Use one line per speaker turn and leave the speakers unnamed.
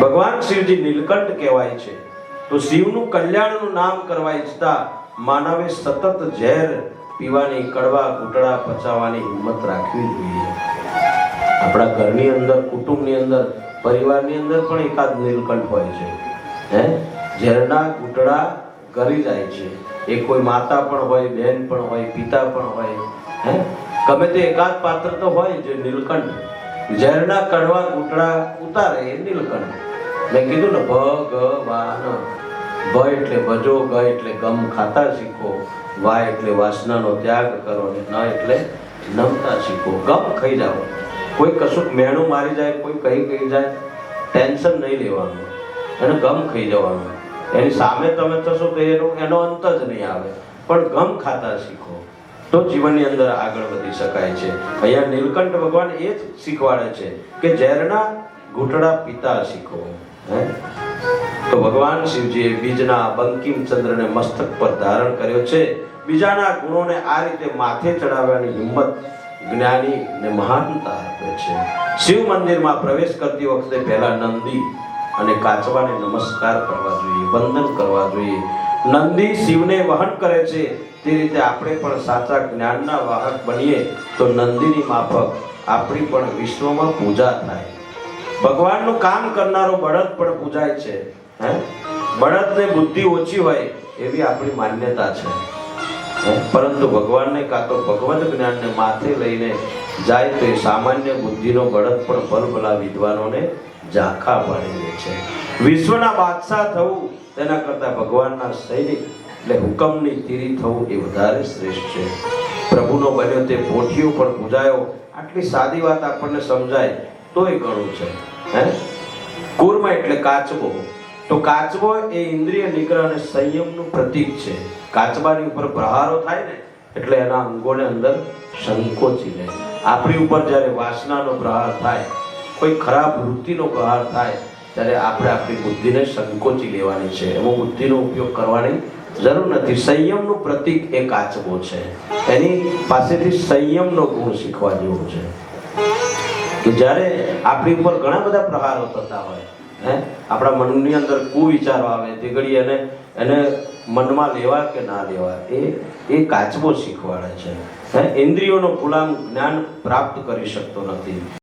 ભગવાન શિવજી નીલકંઠ કહેવાય છે. તો શિવનું કલ્યાણનું નામ કરવા ઈચ્છતા માનવે સતત ઝેર પીવાની, કડવા ઘૂંટડા પચાવવાની હિંમત રાખવી જોઈએ. આપણા ઘરની અંદર, કુટુંબની અંદર, પરિવારની અંદર પણ એકાદ નીલકંઠ હોય છે. હે? ઝેરના ઘૂંટડા કરી જાય છે. એ કોઈ માતા પણ હોય બહેન પણ હોય, પિતા પણ હોય. હે? ગમે તે એકાદ પાત્ર તો હોય જે, નીલકંઠ. ઝેરના કડવા ઘૂંટડા ઉતારે નીલકંઠ. મેં કીધું ને, ભગવાન. ભ એટલે ભજો ગ એટલે ગમ ખાતા શીખો. વા એટલે વાસનાનો ત્યાગ કરો ને ન એટલે નમતા શીખો. ગમ ખાઈ જાઓ. કોઈ કશુંક મેણું મારી જાય, કોઈ કહી કહી જાય, ટેન્શન નહીં લેવાનું. એને ગમ ખાઈ જવાનું. એની સામે તમે થશો તો એનો અંત જ નહીં આવે. પણ ગમ ખાતા શીખો. તો જીવનની અંદર આગળ વધી શકાય છે. અહીંયા નીલકંઠ ભગવાન એ જ શીખવાડે છે કે ઝેરના ઘૂંટડા પિતા શીખો તો ભગવાન શિવજીએ બીજના બંકિમ ચંદ્રને મસ્તક પર ધારણ કર્યો છે. બીજાના ગુણોને આ રીતે માથે ચડાવવાની હિંમત જ્ઞાની ને મહાનતા આપે છે. શિવ મંદિરમાં પ્રવેશ કરતી વખતે પહેલા નંદી અને કાચવાને નમસ્કાર કરવા જોઈએ, વંદન કરવા જોઈએ. નંદી શિવને વહન કરે છે. તે રીતે આપણે પણ સાચા જ્ઞાનના વાહક બનીએ તો નંદીની માફક આપણી પણ વિશ્વમાં પૂજા થાય. ભગવાનનું કામ કરનારો બળદ પણ પૂજાય છે, હે? બળદને બુદ્ધિ ઓછી હોય એવી આપણી માન્યતા છે. પરંતુ ભગવાનને કાં તો ભગવત જ્ઞાનને માથે લઈને જાય તો એ સામાન્ય બુદ્ધિનો બળદ પણ ભલભલા વિદ્વાનોને ઝાંખા પાડી દે છે. વિશ્વના બાદશાહ થવું તેના કરતાં ભગવાનના સૈનિક એટલે હુકમની તીરી થવું એ વધારે શ્રેષ્ઠ છે. પ્રભુનો બન્યો તે પોઠિયો પણ પૂજાયો. આટલી સાદી વાત આપણને સમજાય તોય ઘણું છે. હે? કુર્મ એટલે કાચબો. તો કાચબો એ ઇન્દ્રિય નિગ્રહ અને સંયમનું પ્રતીક છે. કાચબાની ઉપર પ્રહારો થાય ને એટલે એના અંગોને અંદર સંકોચી લે. આપણી ઉપર જ્યારે વાસનાનો પ્રહાર થાય કોઈ ખરાબ વૃત્તિનો પ્રહાર થાય, ત્યારે આપણે આપણી બુદ્ધિને સંકોચી લેવાની છે. એમાં બુદ્ધિનો ઉપયોગ કરવાની જરૂર નથી. સંયમનું પ્રતીક એ કાચબો છે. એની પાસેથી સંયમનો ગુણ શીખવા જેવો છે. કે જ્યારે આપણી ઉપર ઘણા બધા પ્રહારો થતા હોય, હે? આપણા મનની અંદર કુવિચારો આવે તે ઘડી એને એને મનમાં લેવા કે ના લેવા, એ એ કાચબો શીખવાડે છે. હે? ઇન્દ્રિયોનો ગુલામ જ્ઞાન પ્રાપ્ત કરી શકતો નથી.